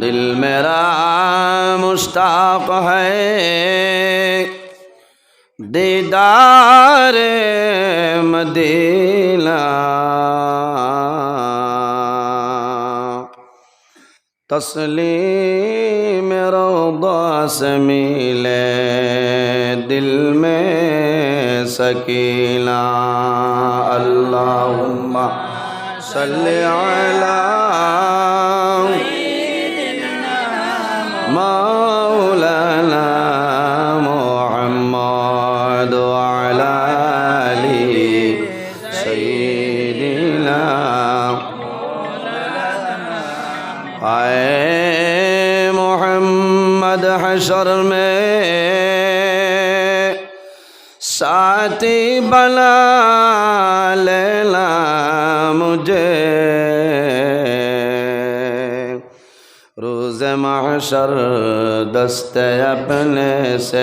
دل میرا مشتاق ہے دیدار مدینہ تسلیم روضہ سے ملے دل میں سکینہ اللہم صلی علی مولانا محمد وعلى آله سيدنا مولانا آه، محمد حشر میں ساتھی بنا معشر دست اپنے سے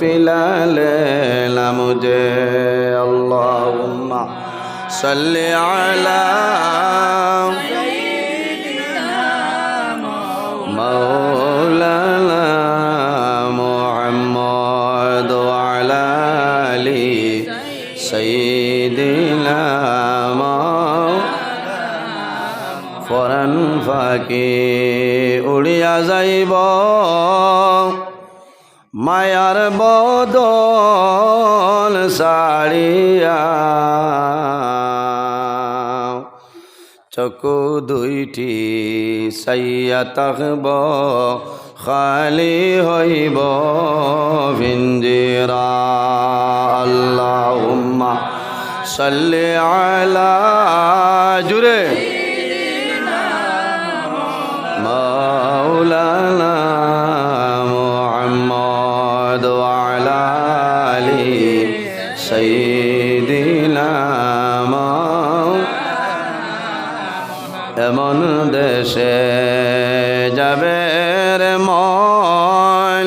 پلا لینا مجھے اللہم صلی علی مولانا محمد وعلى علی سیدنا مولانا فورا فقیر উড়িয়া যাইব। মায়ার বদল সাড়িয়া চকু দুইটি সাইয়া তাকব খালি হইব ভিঞ্জিরা আল্লাহুম্মা সাল্লি আলা জুরে مولانا محمد وعلى آل سيدنا এমন দেশে যাবে রে মন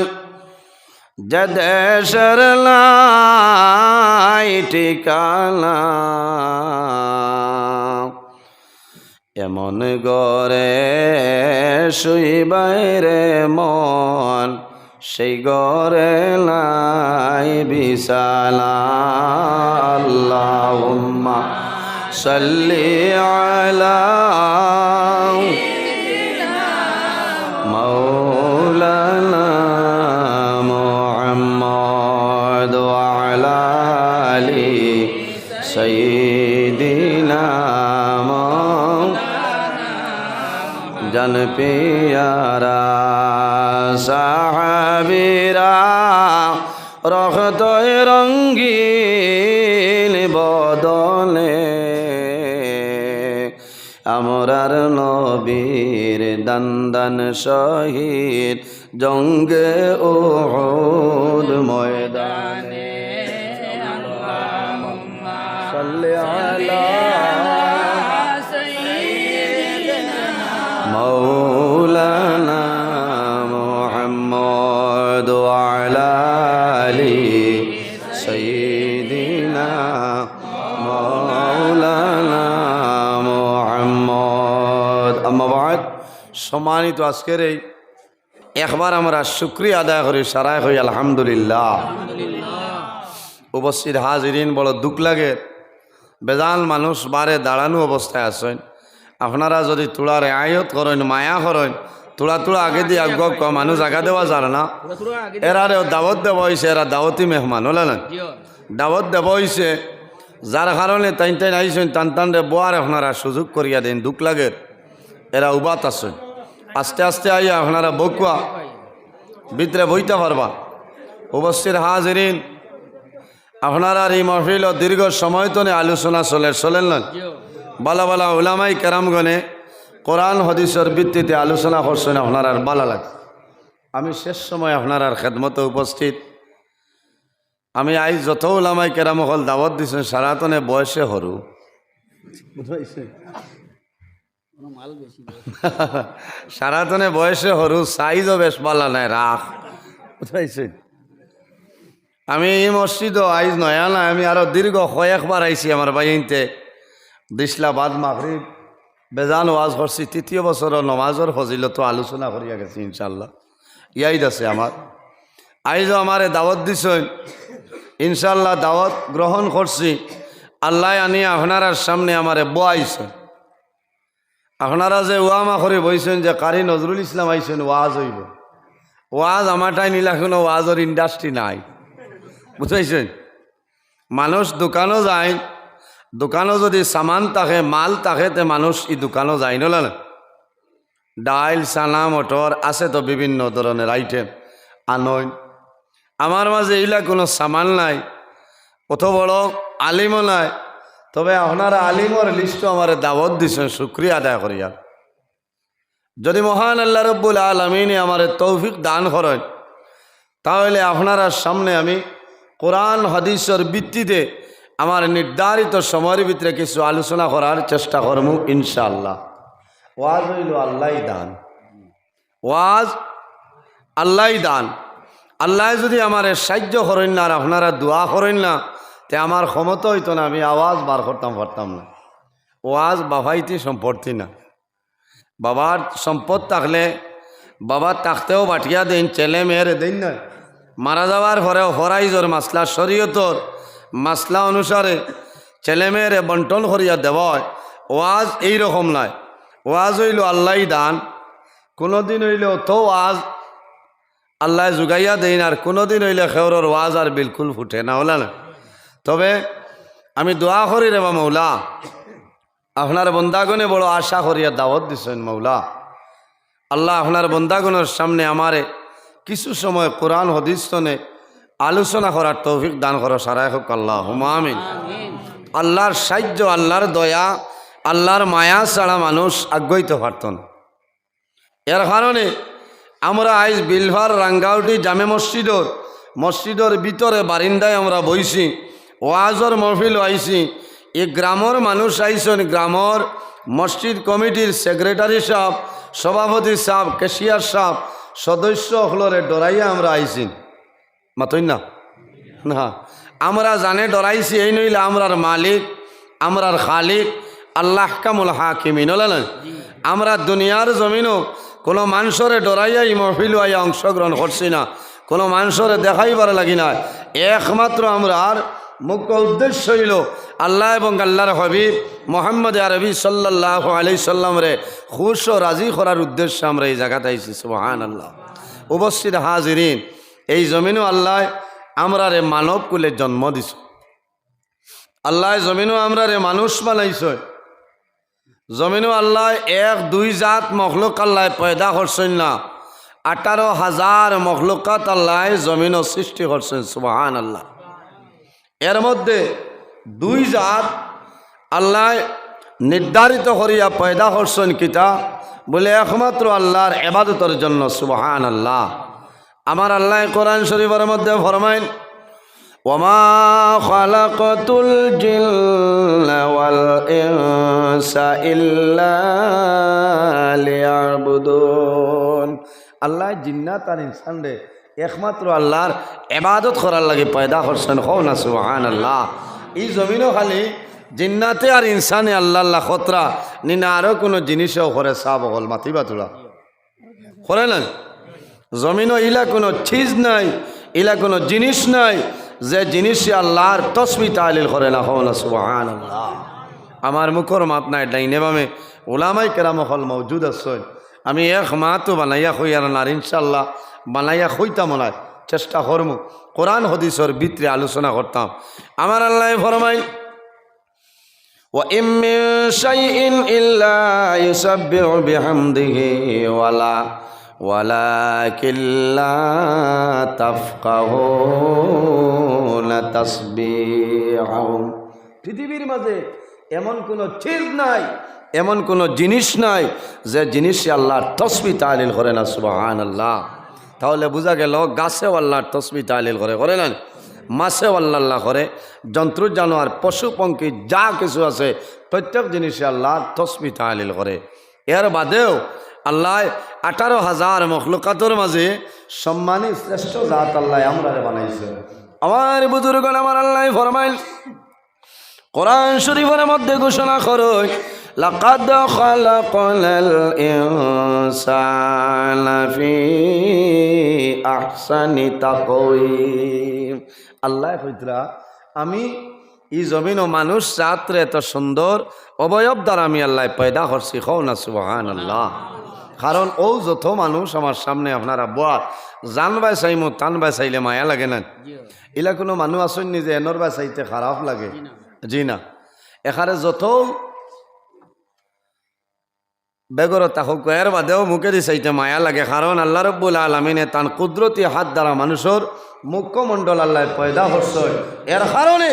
যে দেশের লাই ঠিকানা এমন গরে শুই বাইরে মন সেই গরে লাই বিশালা সাল্লি আলা মাওলানা মুহাম্মদ জান পিয়ারা সাহাবিরা রহত রঙ্গিন বদলে। আমরার নবীর দন্দন শহীদ জঙ্গে ওহুদ ময়দানে। مولانا محمد وعلى آل سيدنا مولانا محمد أما بعد সম্মানিত আজকের এই একবার আমরা শুক্রিয়া আদায় করি সারায় হই আলহামদুলিল্লাহ উপস্থিত হাজিরিন বড় দুঃখ লাগে বেজাল মানুষ বারে দাঁড়ানো অবস্থায় আছেন আপনারা যদি তোলার আয়ত করেন মায়া করেন তোলা তোলা আগে দিয়ে আগ মানুষ আগা দেওয়া যার না। এরারে দাওয়াত দেওয়া হয়েছে এরা দাওয়াতি মেহমান হলে না? দাওয়াত দেওয়া হয়েছে যার কারণে তাইন তাইন আইসেন টান টান রে বোয়ার আপনারা সুযোগ করিয়া দেন দুঃখ লাগে। এরা উবাত আছেন। আস্তে আস্তে আইয়া আপনারা বকুয়া ভিতরে বইতে পারবা। উপস্থিত হাজিরিন আপনারা এই মহফিল দীর্ঘ সময় তো আলোচনা চলে চলেন না? বালা বালা ওলামাই কেরামগণে কোরআন হদিসের ভিত্তিতে আলোচনা করছেন আপনার আর বালা লাগে। আমি শেষ সময় আপনার আর খেদমতে উপস্থিত। আমি আই যত ওলামাই কেরাম হল দাওয়াত দিছেন সারাতনে বয়সে হরু সারাতনে বয়সে হরু সাইজও বেশ বালা নাই রাখ। বুঝাইছে আমি এই মসজিদও আইজ নয়া না আমি আরও দীর্ঘ কয়েকবার আইছি আমার বাইনতে দিসলা বাদ মাগরিব বেজান ওয়াজ করছি তৃতীয় বছরের নমাজর ফজিলত আলোচনা করিয়া গেছি ইনশাল্লাহ ইয়াইদ আছে আমার আইজও আমারে দাওয়াত দিছেন। ইনশাল্লাহ দাওয়াত গ্রহণ করছি আল্লাহ আনি আপনার সামনে আমারে বয়াইছেন আপনারা যে ওয়ামা করে বইছেন যে কারি নজরুল ইসলাম আইছেন ওয়াজ হইব। ওয়াজ আমারটাই নিলা কোনো ওয়াজের ইন্ডাস্ট্রি নাই। বুঝাইছেন মানুষ দোকানও যায় দোকানও যদি সামান থাকে, মাল থাকে, তে মানুষ এই দোকানও যায় নলা ডাইল চানা মটর আছে তো বিভিন্ন ধরনের আইটেম আনইন আমার মাঝে এইগুলা কোনো সামান নাই অত বড় আলিমও নাই। তবে আপনারা আলিমর লিস্ট আমার দাওয়াত দিছেন শুক্রিয়া আদায় করিয়া যদি মহান আল্লাহ রব্বুল আলমিনে আমার তৌফিক দান করেন তাহলে আপনারা সামনে আমি কোরআন হাদিসের ভিত্তিতে আমার নির্ধারিত সময়ের ভিতরে কিছু আলোচনা করার চেষ্টা করব ইনশাআল্লাহ। ওয়াজ হইল আল্লাহ দান। ওয়াজ আল্লাহ দান। আল্লাহ যদি আমার সাহায্য করেন না আর আপনারা দোয়া করেন না, তে আমার ক্ষমতা হইতো না, আমি আওয়াজ বার করতাম পারতাম না। ওয়াজ বাবাইতে সম্পত্তি না। বাবার সম্পদ থাকলে বাবার থাকতেও বাটিয়া দিন, ছেলে মেয়েরে দেন না। মারা যাওয়ার পরেও হরাইজর মাসলা শরীয়তর মাসলা অনুসারে ছেলে মেয়েরে বন্টন করিয়া দেওয়া হয় ওয়াজ এইরকম নয় ওয়াজ হইল আল্লাহ দান, কোনোদিন হইলে তো ওয়াজ আল্লাহ জুগাইয়া দেন আর কোনোদিন হইলে খেওরর ওয়াজ আর বিলকুল ফুটে না, হলে না? তবে আমি দোয়া করি রে মৌলা, আপনার বন্দাগণে বড় আশা করিয়া দাওয়াত দিছেন মৌলা। আল্লাহ আপনার বন্দাগণের সামনে আমারে কিছু সময় কোরআন হদিসনে আলোচনা করার তৌফিক দান করো, সারাই হোক আল্লাহ হুমামিন আল্লাহর সাহায্য, আল্লাহর দয়া, আল্লাহর মায়া ছাড়া মানুষ আগ্রহিত পারত না। এর কারণে আমরা আইজ বিলভার রাঙ্গাউটি জামে মসজিদর মসজিদর ভিতরে বারিন্দায় আমরা বইছি, ওয়াজর মহফিল আইছি। এই গ্রামর মানুষ আইসন গ্রামর মসজিদ কমিটির সেক্রেটারি সাহেব, সভাপতি সাহেব কেশিয়ার সাহেব, সদস্য হলরে ডরাইয়া আমরা আইছি। মাতই না? না। আমরা জানে ডরাইছি, এই নইলে আমরার মালিক, আমরার খালিক, আল্লাহ কামুল হাকিমিন আমরা দুনিয়ার জমিনও কোনো মানুষরে ডরাইয়া এই মহফিল আইয়া অংশগ্রহণ করছি না। কোনো মানুষরে দেখাইবার লাগি না। একমাত্র আমরা আর মুখ্য উদ্দেশ্য হইল আল্লাহ এবং আল্লাহর হবিব মোহাম্মদ আরবি সাল্লাহ আলি সাল্লামরে খুশ ও রাজি করার উদ্দেশ্যে আমরা এই জায়গাতে আইছি সুবহান আল্লাহ উপস্থিত হাজিরিন এই জমিনও আল্লাহ আমরা রে মানব কুলে জন্ম দিছ। আল্লাহ জমিনও আমরা রে মানুষ বানাইছ। জমিনও আল্লাহ এক, দুই জাত মখলুক আল্লাহ পয়দা করছেন না। আঠারো হাজার মখলুকাত আল্লাহ জমিনও সৃষ্টি করছেন সুবাহান আল্লাহ এর মধ্যে দুই জাত আল্লাহ নির্ধারিত করিয়া পয়দা করছেন কিতা? বলে একমাত্র আল্লাহর এবাদতের জন্য সুবাহান আল্লাহ আমার আল্লাহ কোরআন শরীফের মধ্যে ফরমাইন আল্লাহ জিন্নাত আর ইনসান রে, একমাত্র আল্লাহর এবাদত করার লাগে পয়দা করছেন। হও না সুবহান আল্লাহ এই জমিনও খালি জিন্নাতে আর ইনসানে আল্লাহ আল্লাহ খতরা, নিনা আরও কোনো জিনিসও করে সাব হল মাতিবা তোলা করে না জমিনও ইলা কোনো চিজ নাই ইলা কোনো জিনিস নাই যে জিনিসে আল্লাহর তসমি তালিল করে না হও না সুবহান আল্লাহ আমার মুখর মাত নাই ডাইনে বামে ওলামাই কেরাম হল মৌজুদ আছে আমি এক মাতো বানাইয়া হই আর না ইনশাল্লাহ বানাইয়া হইতাম না চেষ্টা করম কোরআন হদিসর ভিতরে আলোচনা করতাম আমার আল্লাহ ফরমাই وإن من شيء إلا يسبح بحمده ولا ولكن لا تفقهون تسبيحهم পৃথিবীর মাঝে এমন কোনো চিজ নাই এমন কোনো জিনিস নাই যে জিনিসে আল্লাহর তসবি তালিল করে না সুবাহান আল্লাহ তাহলে বোঝা গেল গাছেও আল্লাহর তসবি তালিল করে করে না মাছেও আল্লাহ আল্লাহ করে জন্তু জানোয়ার পশু পঙ্খী যা কিছু আছে প্রত্যেক জিনিসে আল্লাহর তসবি তালিল করে এর বাদেও আল্লাহ আঠারো হাজার মখলুকাতর মাঝে সম্মানী শ্রেষ্ঠ জাত আল্লাহ আমরা বানাইছে আমার বুজুর্গ আমার আল্লাহ ফরমাইল কোরআন শরীফের মধ্যে ঘোষণা করো لقد خلقنا الإنسان في أحسن تقويم আল্লাহ কইতরা আমি ই জমিন ও মানুষ চাত্রে এত সুন্দর অবয়ব দ্বারা আমি আল্লাহ পয়দা করছি কও না সুবহান আল্লাহ কারণ ও যত মানুষ আমার সামনে আপনারা বয়া জান বাই চাইমো টান বাই চাইলে মায়া লাগে না। এলা কোনো মানুষ আসেন নি যে এনর বাই চাইতে খারাপ লাগে? জি না। এখানে যত বেগর তাহক এর বাদেও মুখে দি চাইতে মায়া লাগে। কারণ আল্লাহ রব্বুল আলমিনে তান কুদরতি হাত দ্বারা মানুষের মুখ্যমণ্ডল আল্লাহ পয়দা হচ্ছে এর কারণে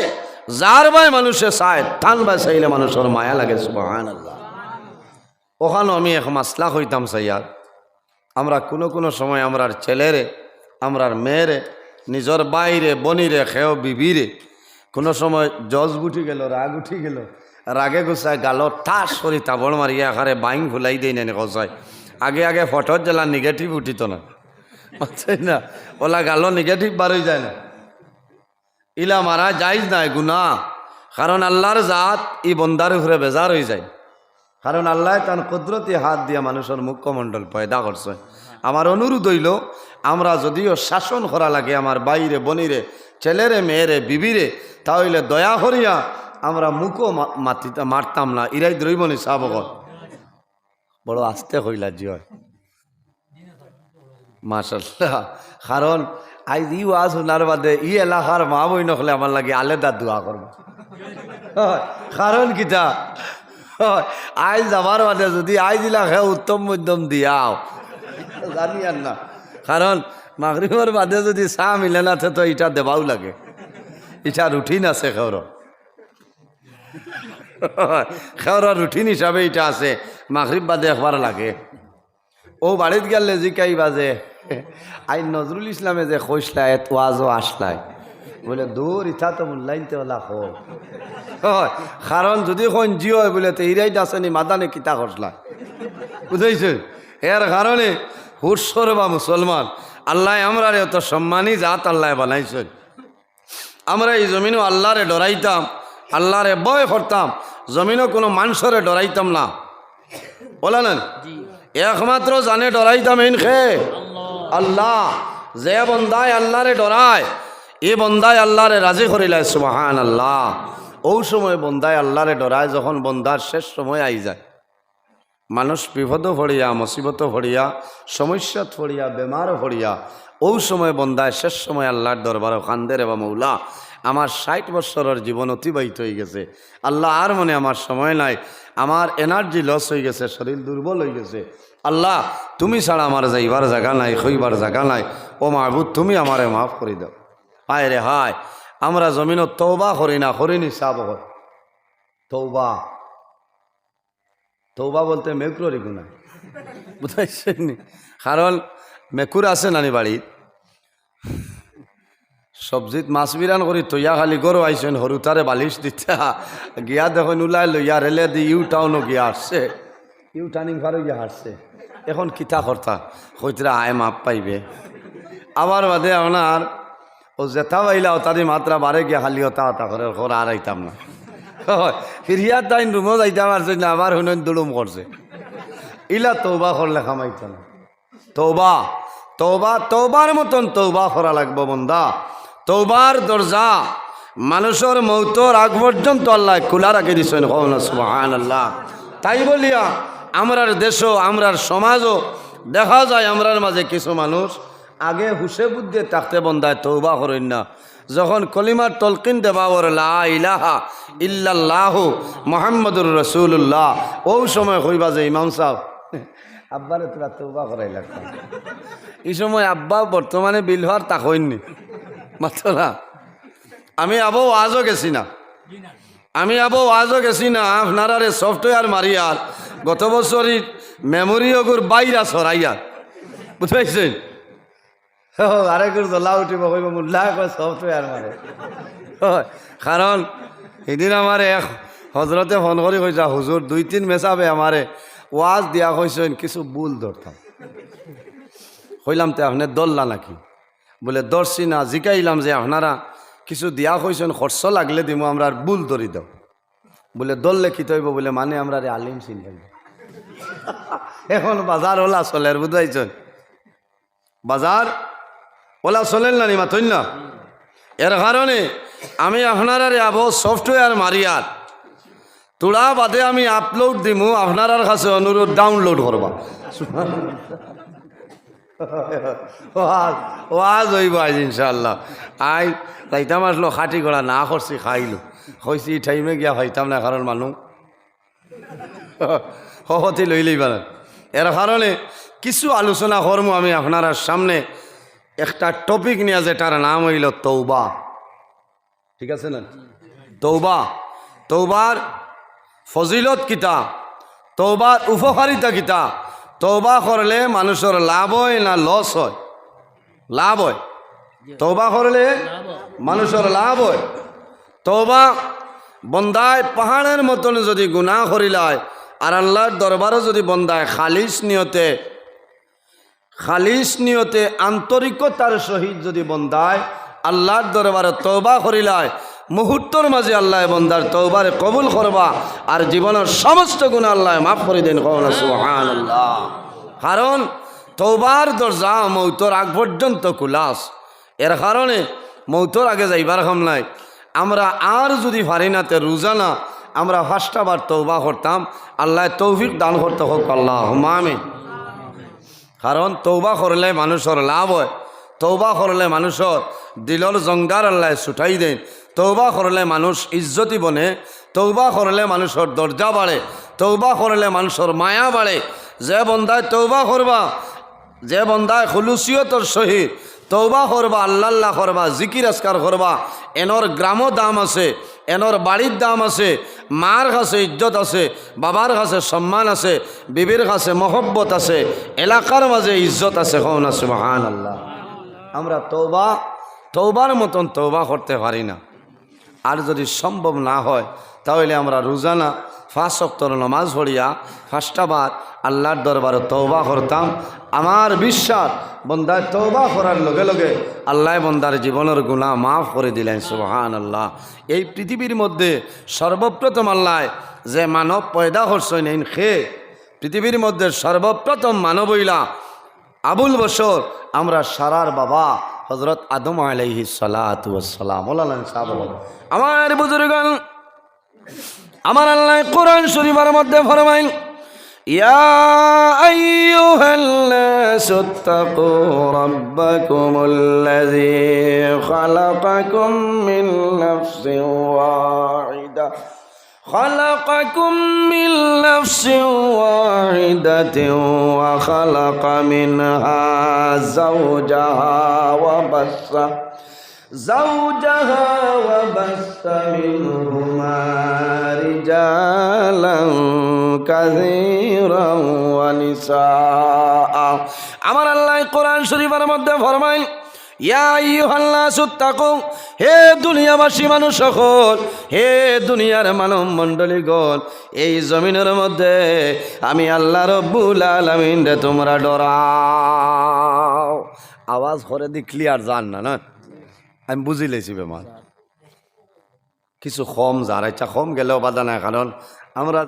যার বাই মানুষে চায় টান বাই চাইলে মানুষের মায়া লাগে সুবাহান আল্লাহ ওখানে আমি এক মাসলা হইতাম সাইয়ার আমরা কোনো কোনো সময় আমরার ছেলেরে, আমরার মেয়েরে, নিজের বাইরে, বনিরে, খেও বিবিরে, কোনো সময় জজ উঠি গেল, রাগ উঠি গেল, রাগে গুছায় গালো ঠাস করি তাবড় মারিয়া আখারে বাইং ভুলাই দেই না গজায় আগে আগে ফটোর জেলা নেগেটিভ উঠিত না। বুঝছেন না, ওলা গালো নেগেটিভ বারই যায় না। ইলা মারা যাইজ নাই গুনা কারণ আল্লাহর জাত ই বন্দার উপরে বেজার হয়ে যায়। কারণ আল্লাহ তার কুদরতি হাত দিয়ে মানুষের মুখ্যমণ্ডল পয়দা করছে। আমার অনুরোধ হইল, আমরা যদিও শাসন করা লাগে, আমার বাইরে, বনিরে, ছেলেরে, মেয়েরে, বিবিরে, তাহলে দয়া করিয়া আমরা মুখও মাতিতে মারতাম না, ইরাই দ্রৈবনি সাবগত বড় আস্তে হইলা জি হয়। মাশাল্লাহ কারণ আইজ ই ওয়াজ শোনার বাদে ই এলাকার মা বই নকলে আমার লাগে আলেদা দোয়া করব। কারণ কিতা আইজ যাবার বাদে যদি আইজ ইলাকায় উত্তম মধ্যম দিয়াও। জানি আর না। কারণ মাগরিবর বাদে যদি চাহ মিলে না তো ইটা দেবাও লাগে। ইটা রুটিন আছে খেওর খেওর রুটিন হিসাবে ইটা আছে। মাগরিব বাদে একবার লাগে। ও বাড়িত গেলে জিকাই বাজে আই নজরুল ইসলামে যে খসলায় ওয়াজও আসলায়। বলে দূর ইথা তো মূল্যাইনতে ওলা হো হয় কারণ যদি কোন জিও হয় বলে তো ইরাই আসেনি মাদানে কিতা খসলা বুঝাইছে এর কারণে হুসর বা মুসলমান আল্লাহ আমরা এত সম্মানী জাত আল্লাহ বানাইছেন আমরা এই জমিনও আল্লাহরে ডরাইতাম আল্লাহরে বয় করতাম জমিনও কোনো মানুষরে ডরাইতাম না। বলা না? একমাত্র জানে ডরাইতাম এন খে আল্লাহ যে বন্দায় আল্লাহরে ডরায় এ বন্দায় আল্লাহরে রাজি করিলাই সুবাহান আল্লাহ ও সময় বন্দায় আল্লাহরে ডরায়, যখন বন্দার শেষ সময় আই যায়। মানুষ বিপদ ভরিয়া মুসিবত ভরিয়া সমস্যাত ভরিয়া বেমার ভরিয়া ও সময় বন্দায় শেষ সময় আল্লাহর দরবার খান্দে রে বা মৌলা, আমার ষাট বৎসরের জীবন অতিবাহিত হয়ে গেছে। আল্লাহ আর মনে আমার সময় নাই, আমার এনার্জি লস হয়ে গেছে, শরীর দুর্বল হয়ে গেছে। আল্লাহ, তুমি ছাড়া আমার যাইবার জায়গা নাই, খইবার জায়গা নাই, ও মাহবুদ তুমি আমারে মাফ করে দাও। হায় রে হায়, আমরা জমিনও তৌবা করি না করিনি সাব তৌবা তৌবা বলতে মেকুরের গুণা বুঝাইছেন? কারণ মেকুর আছে নানি বাড়িত। সবজিত মাছ বিরান করি তৈয়া খালি গরু আইসেন সরু তারে বালিশ দিতে। গিয়া দেখুন ওলাই লইয়া রেলে দি ইউ টাউনও গিয়া আসছে। ইউ টার্নিং ফারও গিয়া হাসছে এখন কিতা কর্তা কইতরা আয় মাপ পাইবে। আবার বাদে আপনার ও জেঠা বাইলা তারি মাত্রা বারে গিয়া খালি হতা হতা করে ওর আর আইতাম না। ফিরিয়ার টাইম রুমও যাইতাম আর না আবার শুনেন দুলুম করছে ইলা তৌবা করলে খামাইত না। তৌবা তৌবা তৌবার মতন তৌবা করা লাগবো বন্দা। তৌবার দরজা মানুষের মৌতর আগ পর্যন্ত আল্লাহ খোলা রাখি দিছেন সুহান আল্লাহ তাই বলিয়া আমরার দেশও আমরার সমাজও দেখা যায় আমরার মাঝে কিছু মানুষ আগে হুসে বুদ্ধে থাকতে বন্দায় তৌবা করেন না। যখন কলিমার তলকিন দেবা ওর ইলাহা ইল্লাল্লাহ মোহাম্মদুর রসুল্লাহ ও সময় হইবা যে ইমাম সাহ আব্বারে তোরা তৌবা করাই লাগতাম এই সময় আব্বা বর্তমানে বিল হওয়ার তা হইনি মাত্র না। আমি আবো আজও গেছি না। আমি আবো আজও গেছি না আপনারারে সফটওয়্যার মারিয়ার। গত বছরই মেমোরি ওগুর বাইরা সরাইয়া বুঝতে পারছেন? আরেকুর জ্বলা উঠিব, কইব মুল্লা কয় সফটওয়্যার মারে কারণ সেদিন আমার এক হজরতে ফোন কৰি কৈছা হুজুর দুই, তিন মেচাবে আমারে ওয়াজ দিয়া কইছেন কিছু ভুল ধরতাম কইলাম, তে আপনি দললা নাকি? বলে দর্শি না, জিকাইলাম যে আপনারা কিছু দিয়া কইছেন খরচ লাগলে দিমু, আমরা আর ভুল ধরি দাও। বলে, দললে কি তৈব বলে মানে আমরা রে আলিম চিন এখন বাজার ওলা চলের বুঝাইছেন? বাজার ওলা চলেন না নিমা, তৈন। না এর কারণে আমি আপনারা আবো সফটওয়্যার মারিয়ার তোড়া বাদে আমি আপলোড দিমু আপনার কাছে অনুরোধ ডাউনলোড করবা ওয়াজ হইব আজ ইনশাল্লাহ আই তাইতাম আসলো খাটি করা না করছি খাইলো। হয়েছি টাইমে গিয়া হইতাম না কারণ মানুষ হহতি লই লইবা না। এর কারণে কিছু আলোচনা করব আমি আপনার সামনে। একটা টপিক নিয়ে যেটার নাম হইল তৌবা ঠিক আছে না? তৌবা তৌবার ফজিলত কিতা? তৌবার উপকারিতা কিতা? তৌবা করলে মানুষের লাভ হয় না লস হয়? লাভ হয়? তৌবা করলে মানুষের লাভ হয়? তৌবা বন্দায় পাহাড়ের মতন যদি গুণা করিলায় আর আল্লাহর দরবারও যদি বন্দায় খালিস নিয়তে খালিস নিয়তে আন্তরিকতার সহিত যদি বন্দায়, আল্লাহর দরবারে তৌবা করিলায়, মুহূর্তর মাঝে আল্লাহ বন্দার তৌবারে কবুল করবা, আর জীবনের সমস্ত গুণ আল্লাহ মাফ করে দেন আল্লাহ কারণ তৌবার দরজা মৌতর আগ পর্যন্ত কুলাস এর কারণে মৌতর আগে যাইবার হাম নাই। আমরা আর যদি পারি না তে রোজানা আমরা ফার্স্টাবার তৌবা করতাম, আল্লাহ তৌফিক দান করতে হোক আল্লাহ মামে কারণ তৌবা করলে মানুষের লাভ হয়। তৌবা করলে মানুষের দিলর জঙ্গার আল্লাহ ছুটাই দেন তৌবা করলে মানুষ ইজ্জতি বনে। তৌবা করলে মানুষের দরজা বাড়ে তৌবা করলে মানুষের মায়া বাড়ে যে বন্দায় তৌবা করবা যে বন্দায় খুলুসিয়তর সহিত তৌবা করবা আল্লাহ করবা, জিকির আসকার করবা। এনর গ্রামও দাম আছে, এনর বাড়ির দাম আছে, মার কাছে ইজ্জত আছে, বাবার কাছে সম্মান আছে, বিবির কাছে মহব্বত আছে, এলাকার মাঝে ইজ্জত আছে কখন আছে মহান আল্লাহ আমরা তৌবা তৌবার মতন তৌবা করতে পারি না। আর যদি সম্ভব না হয়, তাহলে আমরা রোজানা ফাঁস সপ্তর নমাজ পড়িয়া ফার্স্টাবার আল্লাহর দরবারে তৌবা করতাম। আমার বিশ্বাস, বন্দায় তৌবা করার লগে লগে আল্লাহ বন্দার জীবনের গুণা মাফ করে দিলেন সুবহান আল্লাহ এই পৃথিবীর মধ্যে সর্বপ্রথম আল্লাহ যে মানব পয়দা করছেন, এই খে পৃথিবীর মধ্যে সর্বপ্রথম মানবইলা আবুল বসর আমরা সারার বাবা হজরত আদম আলাইহি সালাম। আমার বুজুর্গান আমার আল্লাহ কোরআন শরীফের মধ্যে ফরমাইন ইয়া আইয়ুহাল্লাস তাকু রাব্বাকুমুল্লাযী খালাকাকুম মিন নাফসিন ওয়াহিদা خلقكم من نفس واحدة وخلق منها زوجها وبث زوجها وبث منهما رجالا كثيرا ونساء আমার আল্লাহ কোরআন শরীফের মধ্যে ফরমাইল ইয়া আইয়ুহাল্লাসুত্তাকু হে দুনিয়াবাসী মানুষ সকল হে দুনিয়ার মানব মণ্ডলীগণ এই জমিনের মধ্যে আমি আল্লাহ রব্বুল আলামিন রে তোমরা ডরাও আওয়াজ করে দি ক্লিয়ার জান না না আমি বুঝি লেছি বেমার কিছু কম যার ইচ্ছা কম গেলেও বাধা নাই কারণ আমরা